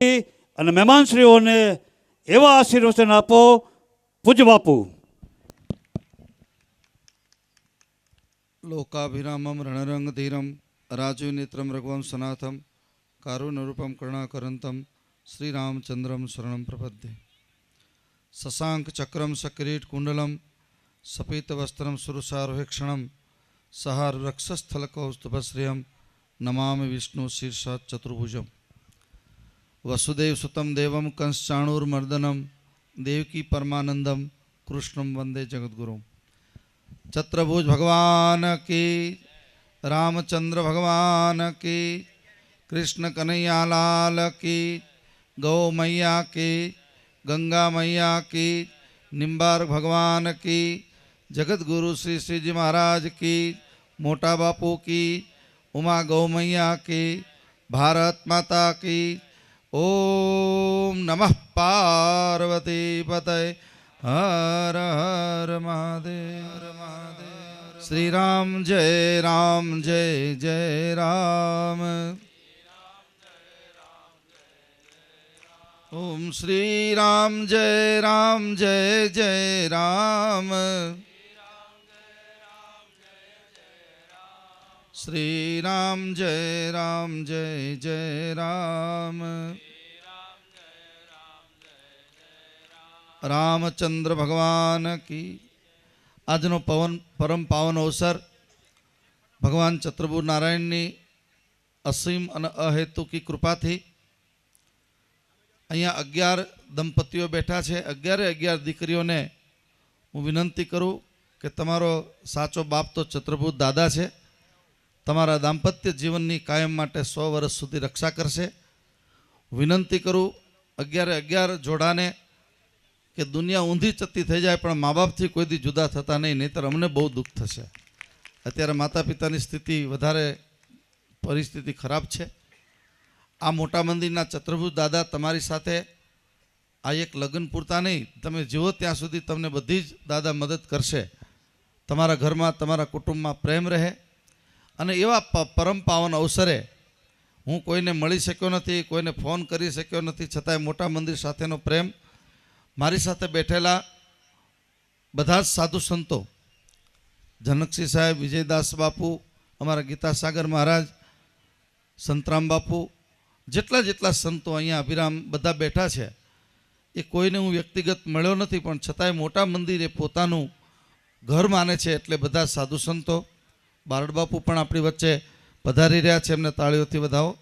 અને મહેમાનશ્રીઓને એવા આશીર્વચન આપો પૂજ બાપુ. લોકાભિરામમ રણરંગધીરમ રાજુનેત્રમ રઘુવમ સનાથમ, કારુણરૂપમ કરુણાકરંતમ, શ્રીરામચંદ્રમ શરણમ પ્રપદ્યે. શશાંક ચક્રમ સક્રીટ કુંડલમ, સપીતવસ્ત્રમ સુરસારોહેક્ષણમ સહાર વૃક્ષસ્થલકૌસ્તુભશ્રિયમ નમામિ વિષ્ણુ ચતુર્ભુજમ વસુદેવ સુતમ દેવમ કંસચાણુર્મર્દનમ દેવકી પરમાનંદમ કૃષ્ણમ વંદે જગદગુરુમ ચત્રભુજ ભગવાન કી રામચંદ્ર ભગવાન કી કૃષ્ણ કનૈયાલાલ કી ગૌ મૈયા કી ગંગા મૈયા કી નિમ્બાર ભગવાન કી જગતગુરુ શ્રી શ્રીજી મહારાજ કી મોટા બાપુ કી ઉમા ગૌ મૈયા કી ભારત માતા કી ઓમ નમઃ પાર્વતી પતય હર હર મહાદેવ મહાદેવ શ્રી રામ જય રામ જય જય રામ ઓમ શ્રી રામ જય રામ જય જય રામ શ્રી રામ જય રામ જય જય રામ. રામચંદ્ર ભગવાન કી. આજનો પવન, પરમ પાવન અવસર ભગવાન ચત્રભુ નારાયણની અસીમ અને અહેતુકી કૃપાથી અહીંયા અગિયાર દંપતીઓ બેઠા છે. અગિયારે અગિયાર દીકરીઓને હું વિનંતી કરું કે તમારો સાચો બાપ તો ચત્રભૂત દાદા છે. તમારા દાંપત્ય જીવનની કાયમ માટે સો વર્ષ સુધી રક્ષા કરશે. વિનંતી કરું અગિયારે અગિયાર જોડાને કે દુનિયા ઊંધી ચત્તી થઈ જાય પણ મા બાપથી કોઈ દી જુદા થતા નહીં, નહીતર અમને બહુ દુઃખ થશે. અત્યારે માતા પિતાની સ્થિતિ વધારે પરિસ્થિતિ ખરાબ છે. આ મોટા મંદિરના ચતુર્ભુજ દાદા તમારી સાથે, આ એક લગ્ન પૂરતા નહીં, તમે જીવો ત્યાં સુધી તમને બધી જ દાદા મદદ કરશે. તમારા ઘરમાં, તમારા કુટુંબમાં પ્રેમ રહે. અને એવા પરમ પાવન અવસરે હું કોઈને મળી શક્યો નથી, કોઈને ફોન કરી શક્યો નથી, છતાંય મોટા મંદિર સાથેનો પ્રેમ મારી સાથે બેઠેલા બધા જ સાધુ સંતો, જનકસિંહ સાહેબ, વિજયદાસ બાપુ, અમારા ગીતાસાગર મહારાજ, સંતરામ બાપુ, જેટલા જેટલા સંતો અહીંયા અભિરામ બધા બેઠા છે, એ કોઈને હું વ્યક્તિગત મળ્યો નથી, પણ છતાંય મોટા મંદિરે પોતાનું ઘર માને છે એટલે બધા સાધુ સંતો બારડ બાપુ પણ આપણી વચ્ચે પધારી રહ્યા છે, એમને તાળીઓથી વધાવો.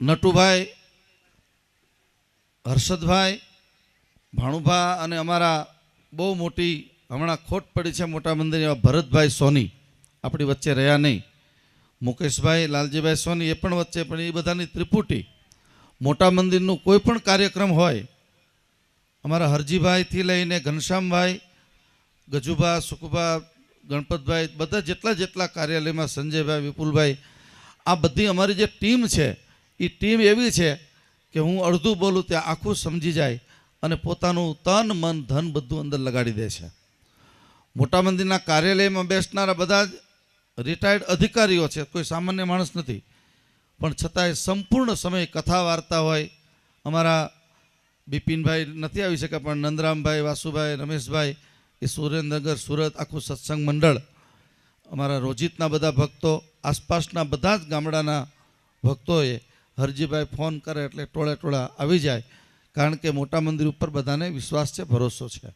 નટુભાઈ, હર્ષદભાઈ, ભાણુભા અને અમારા બહુ મોટી, હમણાં ખોટ પડી છે મોટા મંદિર, એવા ભરતભાઈ સોની આપણી વચ્ચે રહ્યા નહીં. મુકેશભાઈ, લાલજીભાઈ સોની એ પણ વચ્ચે, પણ એ બધાની ત્રિપુટી. મોટા મંદિરનું કોઈ પણ કાર્યક્રમ હોય, અમારા હરજીભાઈથી લઈને ઘનશ્યામભાઈ, ગજુભા, સુખભા ગણપતભાઈ, બધા જેટલા જેટલા કાર્યાલયમાં સંજયભાઈ, વિપુલભાઈ, આ બધી અમારી જે ટીમ છે એ ટીમ એવી છે કે હું અડધું બોલું ત્યાં આખું સમજી જાય અને પોતાનું તન, મન, ધન બધું અંદર લગાડી દે છે. મોટા મંદિરના કાર્યાલયમાં બેસનારા બધા જ રિટાયર્ડ અધિકારીઓ છે, કોઈ સામાન્ય માણસ નથી. પણ છતાંય સંપૂર્ણ સમય કથા વાર્તા હોય. અમારા બિપિનભાઈ નથી આવી શક્યા, પણ નંદરામભાઈ, વાસુભાઈ, રમેશભાઈ એ સુરેન્દ્રનગર સુરત આખું સત્સંગ મંડળ, અમારા રોજિતના બધા ભક્તો, આસપાસના બધા જ ગામડાના ભક્તોએ હરજીભાઈ ફોન કરે એટલે ટોળે ટોળા આવી જાય. કારણ કે મોટા મંદિર ઉપર બધાને વિશ્વાસ છે, ભરોસો છે.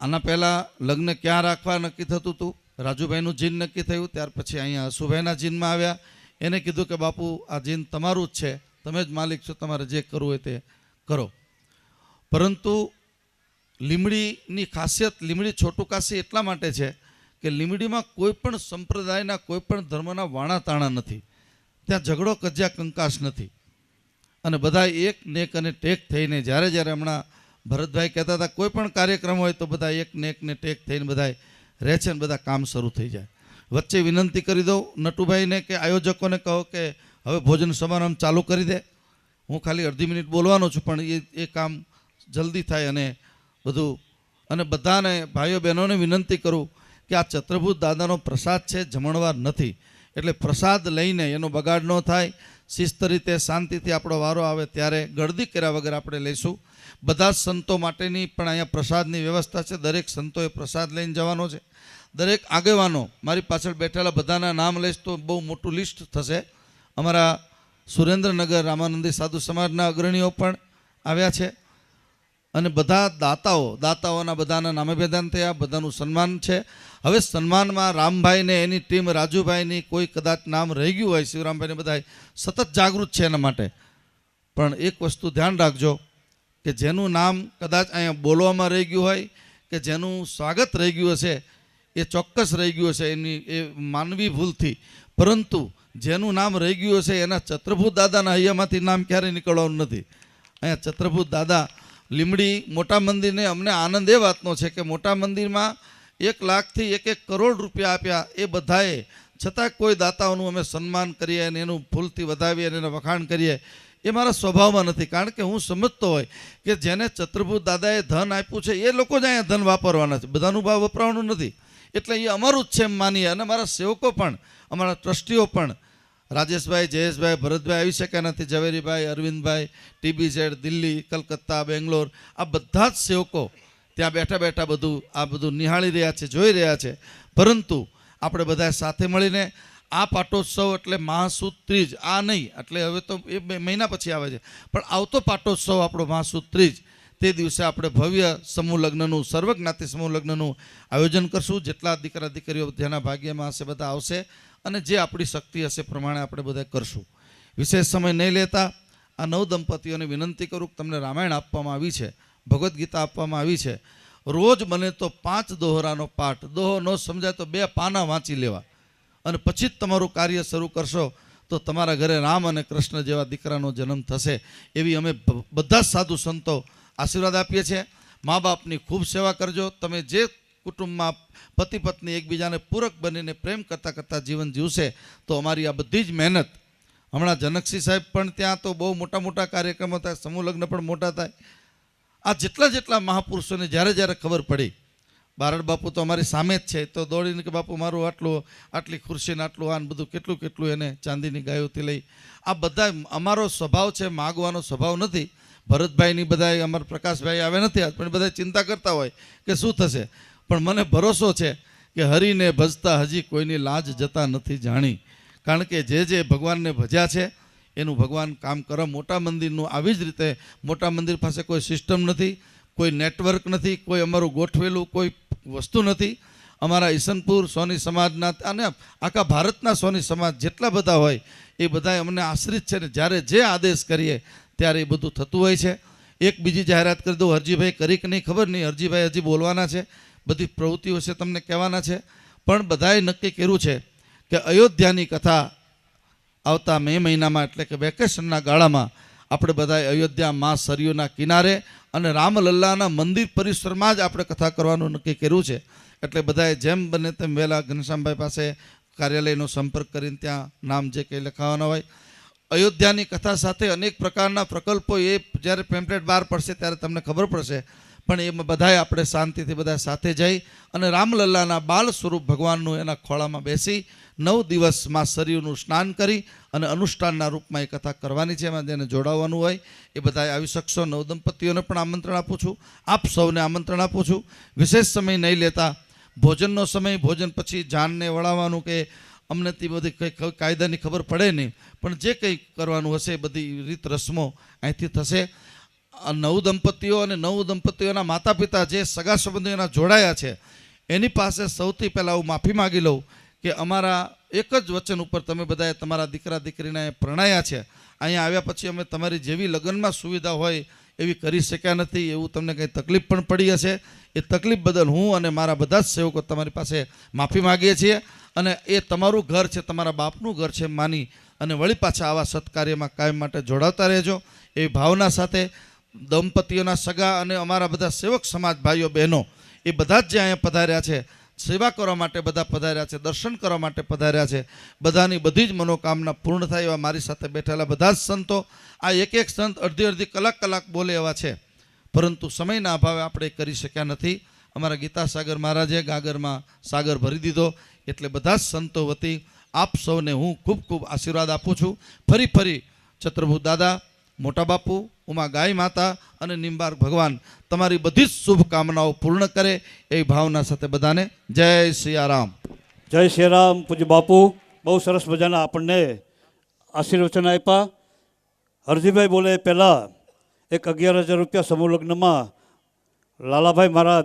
આના પહેલાં લગ્ન ક્યાં રાખવા નક્કી થતું હતું રાજુભાઈનું જીન નક્કી થયું, ત્યાર પછી અહીંયા હસુભાઈના જીનમાં આવ્યા. એને કીધું કે, બાપુ, આ જીન તમારું જ છે. તમે જ માલિક છો, તમારે જે કરવું હોય તે કરો. પરંતુ લીમડીની ખાસિયત, લીમડી છોટું કાશી એટલા માટે છે કે લીમડીમાં કોઈ પણ સંપ્રદાયના, કોઈ પણ ધર્મના વાણા તાણા નથી. ત્યાં ઝઘડો, કજ્યા કંકાશ નથી. અને બધા એક નેક અને ટેક થઈને જ્યારે જ્યારે હમણાં ભરતભાઈ કહેતા હતા, કોઈ પણ કાર્યક્રમ હોય તો બધા એક નેક ને ટેક થઈને બધા રહે છે ને બધા કામ શરૂ થઈ જાય. વચ્ચે વિનંતી કરી દઉં નટુભાઈને કે આયોજકોને કહો કે, હવે ભોજન સમારંભ ચાલુ કરી દે. હું ખાલી અડધી મિનિટ બોલવાનો છું, પણ એ એ કામ જલ્દી થાય અને બધું. અને બધાને ભાઈઓ બહેનોને વિનંતી કરું કે આ ચત્રભૂત દાદાનો પ્રસાદ છે, જમણવાર નથી. એટલે પ્રસાદ લઈને એનો બગાડ ન થાય. શિસ્ત રીતે, શાંતિથી આપણો વારો આવે ત્યારે ગળદી કર્યા વગર આપણે લઈશું. બધા જ સંતો માટેની પણ અહીંયા પ્રસાદની વ્યવસ્થા છે. દરેક સંતોએ પ્રસાદ લઈને જવાનો છે. દરેક આગેવાનો, મારી પાછળ બેઠેલા બધાના નામ લઈશ તો બહુ મોટું લિસ્ટ થશે. અમારા સુરેન્દ્રનગર રામાનંદી સાધુ સમાજના અગ્રણીઓ પણ આવ્યા છે. અને બધા દાતાઓ, દાતાઓના બધાના નામે થયા, બધાનું સન્માન છે. હવે સન્માનમાં રામભાઈને, એની ટીમ રાજુભાઈની કોઈ કદાચ નામ રહી ગયું હોય, શિવરામભાઈને બધા સતત જાગૃત છે એના માટે. પણ એક વસ્તુ ધ્યાન રાખજો, કે જેનું નામ કદાચ અહીંયા બોલવામાં રહી ગયું હોય, કે જેનું સ્વાગત રહી ગયું હશે, એ ચોક્કસ રહી ગયું હશે, એની, એ માનવી ભૂલથી. પરંતુ જેનું નામ રહી ગયું હશે, એના ચત્રભૂત દાદાના હૈયામાંથી નામ ક્યારેય નીકળવાનું નથી. અહીંયા ચત્રભૂત દાદા લીમડી મોટા મંદિરને અમને આનંદ એ વાતનો છે કે મોટા મંદિરમાં એક લાખથી એક એક કરોડ રૂપિયા આપ્યા એ બધાએ. છતાં કોઈ દાતાઓનું અમે સન્માન કરીએ અને એનું ફૂલથી વધાવીએ અને એને વખાણ કરીએ એ મારા સ્વભાવમાં નથી. કારણ કે હું સમજતો હોય કે જેને છત્રભૂત દાદાએ ધન આપ્યું છે એ લોકો જ અહીંયા ધન વાપરવાના છે. બધાનું ભાવ વપરાવાનું નથી. એટલે એ અમારું જ છે એમ માનીએ અને મારા સેવકો પણ, અમારા ટ્રસ્ટીઓ પણ રાજેશભાઈ, જયેશભાઈ, ભરતભાઈ આવી શક્યા નથી. ઝવેરીભાઈ, અરવિંદભાઈ ટીબી ઝેડ દિલ્હી, કલકત્તા, બેંગ્લોર, આ બધા જ સેવકો ત્યાં બેઠા બેઠા બધું, આ બધું નિહાળી રહ્યા છે, જોઈ રહ્યા છે. પરંતુ આપણે બધા સાથે મળીને આ પાટોત્સવ એટલે મહાસુદ ત્રીજ આ નહીં, એટલે હવે તો એ મહિના પછી આવે છે. પણ આવતો પાટોત્સવ આપણો મહાસુદ ત્રીજ તે દિવસે આપણે ભવ્ય સમૂહ લગ્નનું, સર્વજ્ઞાતિ સમૂહ લગ્નનું આયોજન કરશું. જેટલા દીકરા દીકરીઓ જેના ભાગ્યમાં હશે, બધા આવશે અને જે આપણી શક્તિ હશે પ્રમાણે આપણે બધા કરશું. વિશેષ સમય નહીં લેતા આ નવ દંપતીઓને વિનંતી કરું તમને રામાયણ આપવામાં આવી છે, ભગવદ્ ગીતા આપવામાં આવી છે. રોજ બને તો પાંચ દોહરાનો પાઠ, દોહો ન સમજાય તો બે પાના વાંચી લેવા. અને પછી જ તમારું કાર્ય શરૂ કરશો તો તમારા ઘરે રામ અને કૃષ્ણ જેવા દીકરાનો જન્મ થશે એવી અમે બધા જ સાધુ સંતો આશીર્વાદ આપીએ છીએ. મા બાપની ખૂબ સેવા કરજો. તમે જે કુટુંબમાં પતિ પત્ની એકબીજાને પૂરક બનીને પ્રેમ કરતાં કરતાં જીવન જીવશે, તો અમારી આ બધી જ મહેનત. હમણાં જનકસિંહ સાહેબ પણ ત્યાં તો બહુ મોટા મોટા કાર્યક્રમો થાય, સમૂહ લગ્ન પણ મોટા થાય. આ જેટલા જેટલા મહાપુરુષોને જ્યારે જ્યારે ખબર પડી, બારડ બાપુ તો અમારી સામે જ છે, તો દોડીને કે બાપુ મારું આટલું, આટલી ખુરશીને આટલું, આન બધું કેટલું કેટલું એને ચાંદીની ગાયોથી લઈ, આ બધા અમારો સ્વભાવ છે, માગવાનો સ્વભાવ નથી. ભરતભાઈની બધા અમારા પ્રકાશભાઈ આવે નથી પણ બધા ચિંતા કરતા હોય કે શું થશે? પણ મને ભરોસો છે કે હરિને ભજતા હજી કોઈની લાજ જતા નથી જાણી. કારણ કે જે જે ભગવાનને ભજ્યા છે, એનું ભગવાન કામ કરે. મોટા મંદિરનું આવી જ રીતે, મોટા મંદિર પાસે કોઈ સિસ્ટમ નથી, કોઈ નેટવર્ક નથી, કોઈ અમારું ગોઠવેલું કોઈ વસ્તુ નથી. અમારા ઈસનપુર સોની સમાજના, અને આખા ભારતના સોની સમાજ જેટલા બધા હોય, એ બધા અમને આશ્રિત છે ને જ્યારે જે આદેશ કરીએ ત્યારે એ બધું થતું હોય છે. એક બીજી જાહેરાત કરી દઉં, હરજીભાઈ કરી કે નહીં, ખબર નહીં, હરજીભાઈ હજી બોલવાના છે. બધી પ્રવૃત્તિઓ છે તમને કહેવાના છે. પણ બધાએ નક્કી કર્યું છે કે અયોધ્યાની કથા આવતા મે મહિનામાં એટલે કે વેકેશનના ગાળામાં આપણે બધાએ અયોધ્યા મા સરયુના કિનારે અને રામલલ્લાના મંદિર પરિસરમાં જ આપણે કથા કરવાનું નક્કી કર્યું છે. એટલે બધાએ જેમ બને તેમ વહેલા ઘનશ્યામભાઈ પાસે કાર્યાલયનો સંપર્ક કરીને ત્યાં નામ જે કંઈ લખાવાના હોય અયોધ્યાની કથા સાથે અનેક પ્રકારના પ્રકલ્પો એ જ્યારે પેમ્પલેટ બહાર પડશે ત્યારે તમને ખબર પડશે. પણ એમાં બધાએ આપણે શાંતિથી બધા સાથે જઈ અને રામલલ્લાના બાળ સ્વરૂપ ભગવાનનું એના ખોળામાં બેસી નવ દિવસમાં શરીરનું સ્નાન કરી અને અનુષ્ઠાનના રૂપમાં એ કથા કરવાની છે. એમાં જેને જોડાવવાનું હોય એ બધાએ આવી શકશો. નવ દંપતીઓને પણ આમંત્રણ આપું છું. આપ સૌને આમંત્રણ આપું છું. વિશેષ સમય નહીં લેતા ભોજનનો સમય, ભોજન પછી જાનને વળાવવાનું કે અમને તે બધી કંઈ કાયદાની ખબર પડે નહીં. પણ જે કંઈ કરવાનું હશે બધી રીત રસમો અહીંથી થશે. નવ દંપતીઓ અને નવ દંપતીઓના માતા પિતા જે સગા સંબંધીઓના જોડાયા છે, એની પાસે સૌથી પહેલાં હું માફી માગી લઉં કે અમારા એક જ વચન ઉપર તમે બધાએ તમારા દીકરા દીકરીને પ્રણાયા છે. અહીંયા આવ્યા પછી અમે તમારી જેવી લગ્નમાં સુવિધા હોય એવી કરી શક્યા નથી, એવું તમને કંઈ તકલીફ પણ પડી હશે. એ તકલીફ બદલ હું અને મારા બધા જ સેવકો તમારી પાસે માફી માગીએ છીએ. અને એ તમારું ઘર છે, તમારા બાપનું ઘર છે, માની અને વળી પાછા આવા સત્કાર્યમાં કાયમ માટે જોડાતા રહેજો. એ ભાવના સાથે દંપતીઓના સગા અને અમારા બધા સેવક સમાજ ભાઈઓ, બહેનો, એ બધા જ જે અહીંયા પધાર્યા છે, સેવા કરવા માટે બધા પધાર્યા છે, દર્શન કરવા માટે પધાર્યા છે, બધાની બધી જ મનોકામના પૂર્ણ થાય એવા મારી સાથે બેઠેલા બધા જ સંતો, આ એક એક સંત અડધી અડધી કલાક કલાક બોલે એવા છે. પરંતુ સમયના અભાવે આપણે કરી શક્યા નથી. અમારા ગીતા સાગર મહારાજે ગાગરમાં સાગર ભરી દીધો. એટલે બધા સંતો વતી આપ સૌને હું ખૂબ ખૂબ આશીર્વાદ આપું છું. ફરી ફરી ચત્રભુ દાદા, મોટા બાપુ, ઉમા ગાય માતા અને નિંબાર ભગવાન તમારી બધી જ શુભકામનાઓ પૂર્ણ કરે એ ભાવના સાથે બધાને જય સિયારામ. જય શ્રી રામ પૂજ્ય બાપુ, બહુ સરસ મજાના આપણને આશીર્વચન આપ્યા. હરજીભાઈ બોલે, પહેલાં એક અગિયાર હજાર રૂપિયા સમૂહ લગ્નમાં લાલાભાઈ મારા